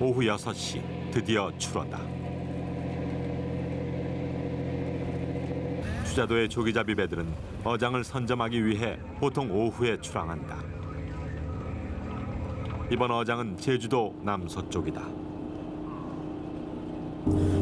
오후 6시 드디어 출어다. 추자도의 조기잡이 배들은 어장을 선점하기 위해 보통 오후에 출항한다. 이번 어장은 제주도 남서쪽이다.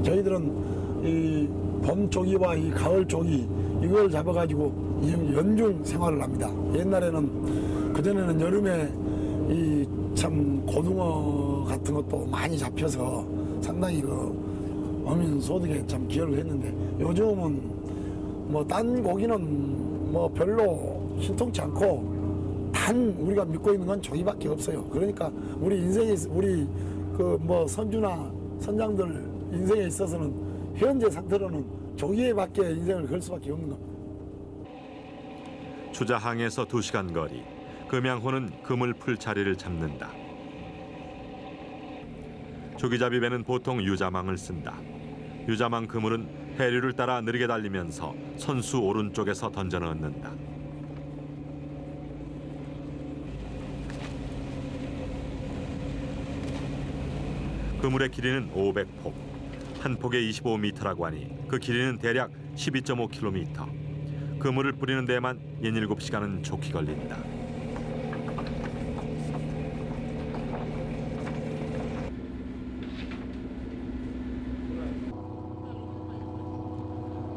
저희들은 이 봄조기와 이 가을조기 이걸 잡아가지고 이 연중 생활을 합니다. 옛날에는 그전에는 여름에 이 참 고등어 같은 것도 많이 잡혀서 상당히 그 어민 소득에 참 기여를 했는데 요즘은 뭐 딴 고기는 뭐 별로 신통치 않고 단 우리가 믿고 있는 건 조기밖에 없어요. 그러니까 우리 인생에 있- 우리 그 뭐 선주나 선장들 인생에 있어서는 현재 상태로는 조기에밖에 인생을 걸 수밖에 없는 겁니다. 추자항에서 2시간 거리 금양호는 금을 풀 자리를 잡는다. 조기잡이 배는 보통 유자망을 쓴다. 유자망 그물은 해류를 따라 느리게 달리면서 선수 오른쪽에서 던져 넣는다. 그물의 길이는 500폭, 한 폭에 25m라고 하니 그 길이는 대략 12.5km. 그물을 뿌리는 데만 17시간은 좋게 걸린다.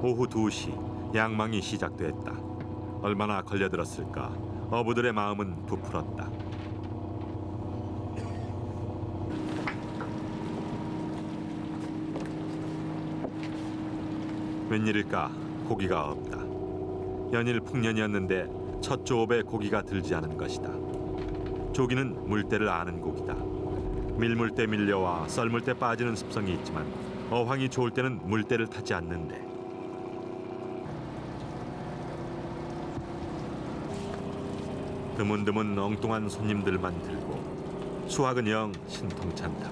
오후 2시 양망이 시작됐다. 얼마나 걸려들었을까. 어부들의 마음은 부풀었다. 웬일일까 고기가 없다. 연일 풍년이었는데 첫 조업에 고기가 들지 않은 것이다. 조기는 물때를 아는 고기다. 밀물 때 밀려와 썰물 때 빠지는 습성이 있지만 어황이 좋을 때는 물때를 타지 않는데 드문드문 엉뚱한 손님들만 들고 수학은 영 신통찮다.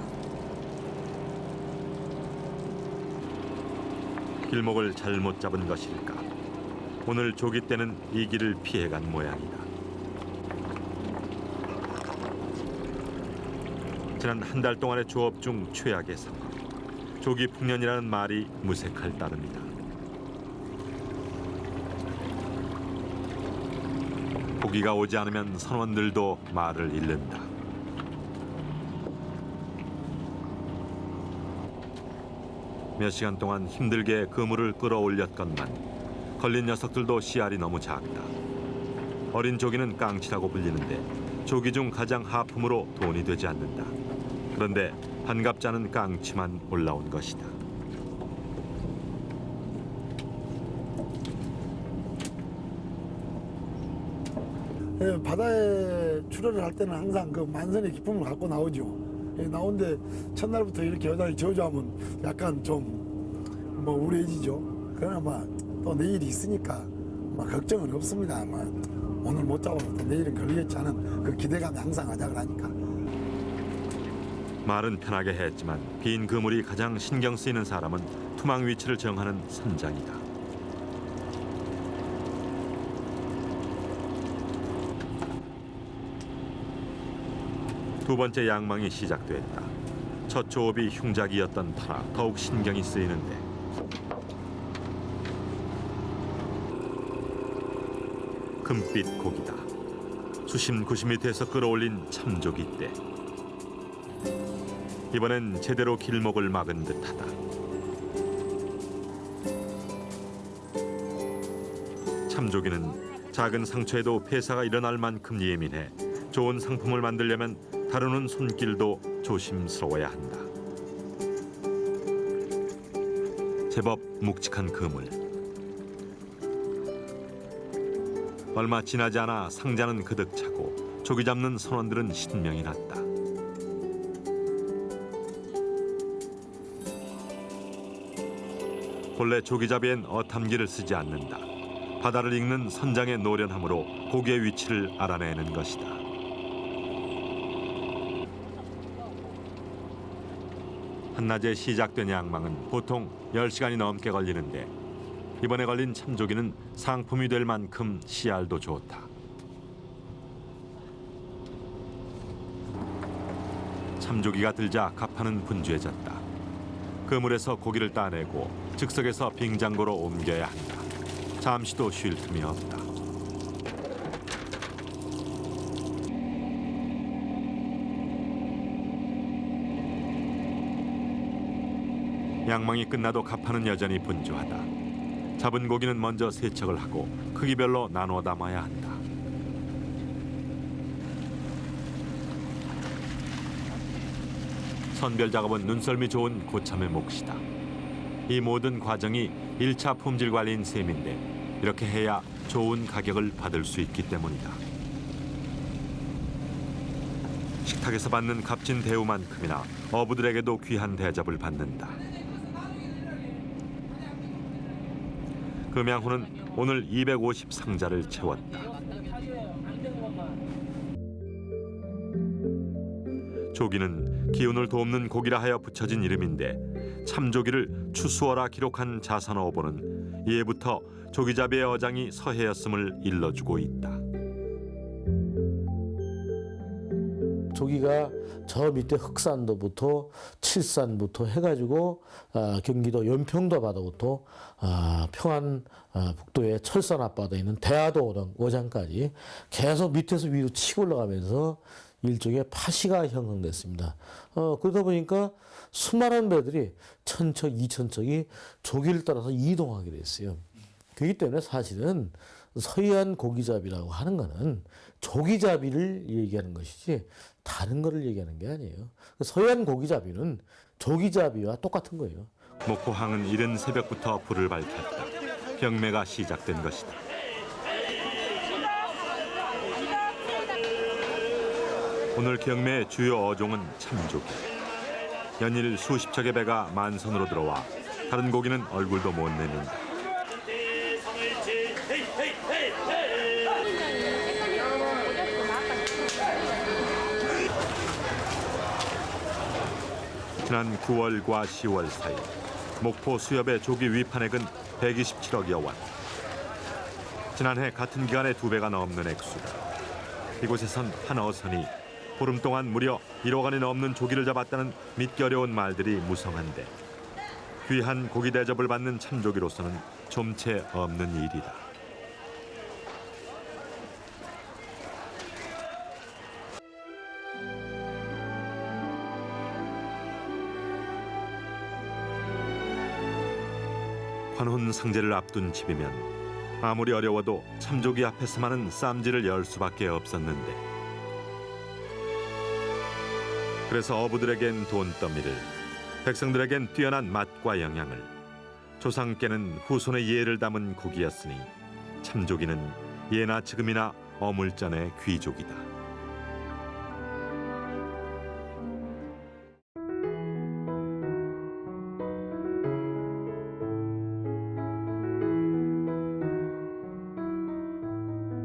길목을 잘못 잡은 것일까? 오늘 조기 때는 이 길을 피해간 모양이다. 지난 한 달 동안의 조업 중 최악의 상황. 조기 풍년이라는 말이 무색할 따름이다. 고기가 오지 않으면 선원들도 말을 잃는다. 몇 시간 동안 힘들게 그물을 끌어올렸건만 걸린 녀석들도 씨알이 너무 작다. 어린 조기는 깡치라고 불리는데 조기 중 가장 하품으로 돈이 되지 않는다. 그런데 반갑지 않은 깡치만 올라온 것이다. 예, 바다에 출혈을 할 때는 항상 그 만선의 기쁨을 갖고 나오죠. 예, 나오는데 첫날부터 이렇게 여자를 저주하면 약간 좀뭐 우울해지죠. 그러나 뭐또 내일이 있으니까 뭐 걱정은 없습니다. 뭐 오늘 못또 내일은 걸리겠지 않은 그 기대감이 항상 하작을 하니까. 말은 편하게 했지만 빈 그물이 가장 신경 쓰이는 사람은 투망 위치를 정하는 선장이다. 두 번째 양망이 시작됐다. 첫 조업이 흉작이었던 터라 더욱 신경이 쓰이는데 금빛 고기다. 수심 90m에서 끌어올린 참조기 때 이번엔 제대로 길목을 막은 듯하다. 참조기는 작은 상처에도 폐사가 일어날 만큼 예민해 좋은 상품을 만들려면 다루는 손길도 조심스러워야 한다. 제법 묵직한 그물. 얼마 지나지 않아 상자는 그득 차고 조기 잡는 선원들은 신명이 났다. 본래 조기잡이엔 어탐기를 쓰지 않는다. 바다를 읽는 선장의 노련함으로 고기의 위치를 알아내는 것이다. 한낮에 시작된 양망은 보통 10시간이 넘게 걸리는데 이번에 걸린 참조기는 상품이 될 만큼 씨알도 좋다. 참조기가 들자 갑판은 분주해졌다. 그물에서 고기를 따내고 즉석에서 빙장고로 옮겨야 한다. 잠시도 쉴 틈이 없다. 양망이 끝나도 갑판은 여전히 분주하다. 잡은 고기는 먼저 세척을 하고 크기별로 나누어 담아야 한다. 선별 작업은 눈썰미 좋은 고참의 몫이다. 이 모든 과정이 1차 품질 관리인 셈인데 이렇게 해야 좋은 가격을 받을 수 있기 때문이다. 식탁에서 받는 값진 대우만큼이나 어부들에게도 귀한 대접을 받는다. 금양호는 오늘 250 상자를 채웠다. 조기는 기운을 돕는 고기라 하여 붙여진 이름인데 참조기를 추수어라 기록한 자산어보는 이해부터 조기잡이의 어장이 서해였음을 일러주고 있다. 조기가 저 밑에 흑산도부터 칠산부터 해가지고 아, 경기도 연평도 바다부터 아, 평안 아, 북도의 철산 앞바다에 있는 대하도 어장, 어장까지 계속 밑에서 위로 치고 올라가면서 일종의 파시가 형성됐습니다. 어, 그러다 보니까 수많은 배들이 천척, 이천척이 조기를 따라서 이동하게 됐어요. 그렇기 때문에 사실은 서해안 고기잡이라고 하는 거는 조기잡이를 얘기하는 것이지 다른 거를 얘기하는 게 아니에요. 서해안 고기잡이는 조기잡이와 똑같은 거예요. 목포항은 이른 새벽부터 불을 밝혔다. 경매가 시작된 것이다. 오늘 경매의 주요 어종은 참조기. 연일 수십 척의 배가 만선으로 들어와 다른 고기는 얼굴도 못 내민다. 지난 9월과 10월 사이 목포 수협의 조기 위판액은 127억여 원. 지난해 같은 기간에 두 배가 넘는 액수다. 이곳에선 한 어선이 보름 동안 무려 1억 원이 넘는 조기를 잡았다는 믿기 어려운 말들이 무성한데 귀한 고기 대접을 받는 참조기로서는 좀채 없는 일이다. 환혼 상제를 앞둔 집이면 아무리 어려워도 참조기 앞에서만은 쌈지를 열 수밖에 없었는데 그래서 어부들에겐 돈더미를 백성들에겐 뛰어난 맛과 영양을 조상께는 후손의 예를 담은 고기였으니 참조기는 예나 지금이나 어물전의 귀족이다.